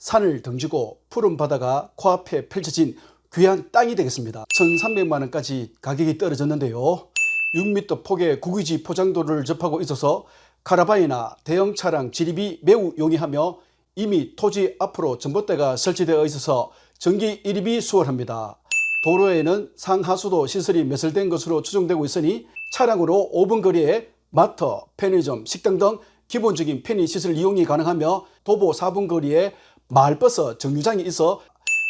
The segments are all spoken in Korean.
산을 등지고 푸른 바다가 코앞에 펼쳐진 귀한 땅이 되겠습니다. 1,300만 원까지 가격이 떨어졌는데요. 6m 폭의 국유지 포장도를 접하고 있어서 카라반이나 대형 차량 진입이 매우 용이하며 이미 토지 앞으로 전봇대가 설치되어 있어서 전기 일입이 수월합니다. 도로에는 상하수도 시설이 매설된 것으로 추정되고 있으니 차량으로 5분 거리에 마트, 편의점, 식당 등 기본적인 편의 시설 이용이 가능하며 도보 4분 거리에 마을버스 정류장이 있어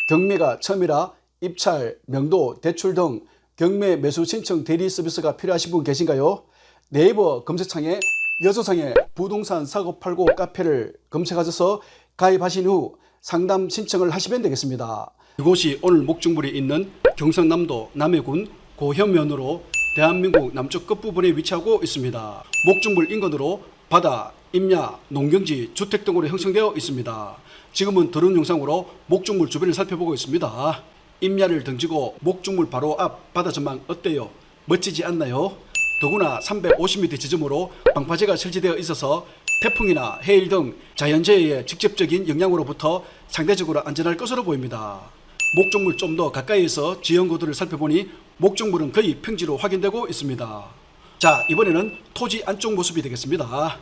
경매가 처음이라 입찰, 명도, 대출 등 경매 매수 신청 대리 서비스가 필요하신 분 계신가요? 네이버 검색창에 여수성의 부동산 사고 팔고 카페를 검색하셔서 가입하신 후 상담 신청을 하시면 되겠습니다. 이곳이 오늘 목적물이 있는 경상남도 남해군 고현면으로 대한민국 남쪽 끝부분에 위치하고 있습니다. 목적물 인근으로 바다, 임야, 농경지, 주택 등으로 형성되어 있습니다. 지금은 드론 영상으로 목적물 주변을 살펴보고 있습니다. 임야를 등지고 목적물 바로 앞 바다 전망 어때요? 멋지지 않나요? 더구나 350m 지점으로 방파제가 설치되어 있어서 태풍이나 해일 등 자연재해의 직접적인 영향으로부터 상대적으로 안전할 것으로 보입니다. 목적물 좀 더 가까이에서 지형 고도를 살펴보니 목적물은 거의 평지로 확인되고 있습니다. 자 이번에는 토지 안쪽 모습이 되겠습니다.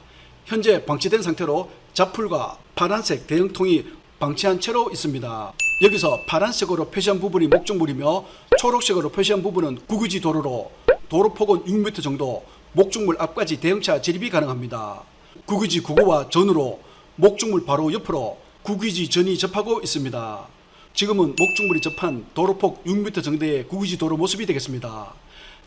현재 방치된 상태로 자풀과 파란색 대형통이 방치한 채로 있습니다. 여기서 파란색으로 표시한 부분이 목적물이며 초록색으로 표시한 부분은 국유지 도로로 도로폭은 6m 정도 목적물 앞까지 대형차 진입이 가능합니다. 국유지 구고와 전으로 목적물 바로 옆으로 국유지 전이 접하고 있습니다. 지금은 목적물이 접한 도로폭 6m 정도의 국유지 도로 모습이 되겠습니다.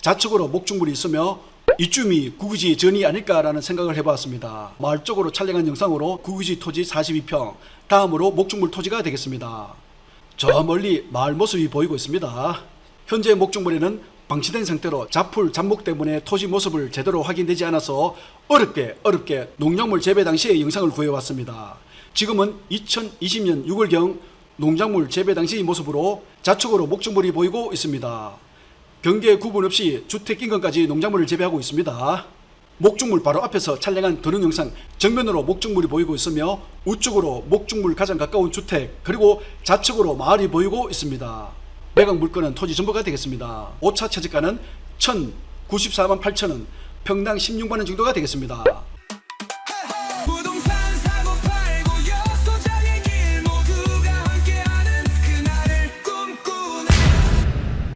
좌측으로 목적물이 있으며 이쯤이 국유지 전이 아닐까라는 생각을 해봤습니다. 마을 쪽으로 촬영한 영상으로 국유지 토지 42평, 다음으로 목적물 토지가 되겠습니다. 저 멀리 마을 모습이 보이고 있습니다. 현재 목적물에는 방치된 상태로 자풀 잡목 때문에 토지 모습을 제대로 확인되지 않아서 어렵게 어렵게 농작물 재배 당시의 영상을 구해왔습니다. 지금은 2020년 6월경 농작물 재배 당시의 모습으로 좌측으로 목적물이 보이고 있습니다. 경계 구분 없이 주택 인근까지 농작물을 재배하고 있습니다. 목적물 바로 앞에서 촬영한 드론 영상 정면으로 목적물이 보이고 있으며 우측으로 목적물 가장 가까운 주택 그리고 좌측으로 마을이 보이고 있습니다. 매각 물건은 토지 전부가 되겠습니다. 5차 채집가는 1,094만 8천 원, 평당 16만 원 정도가 되겠습니다.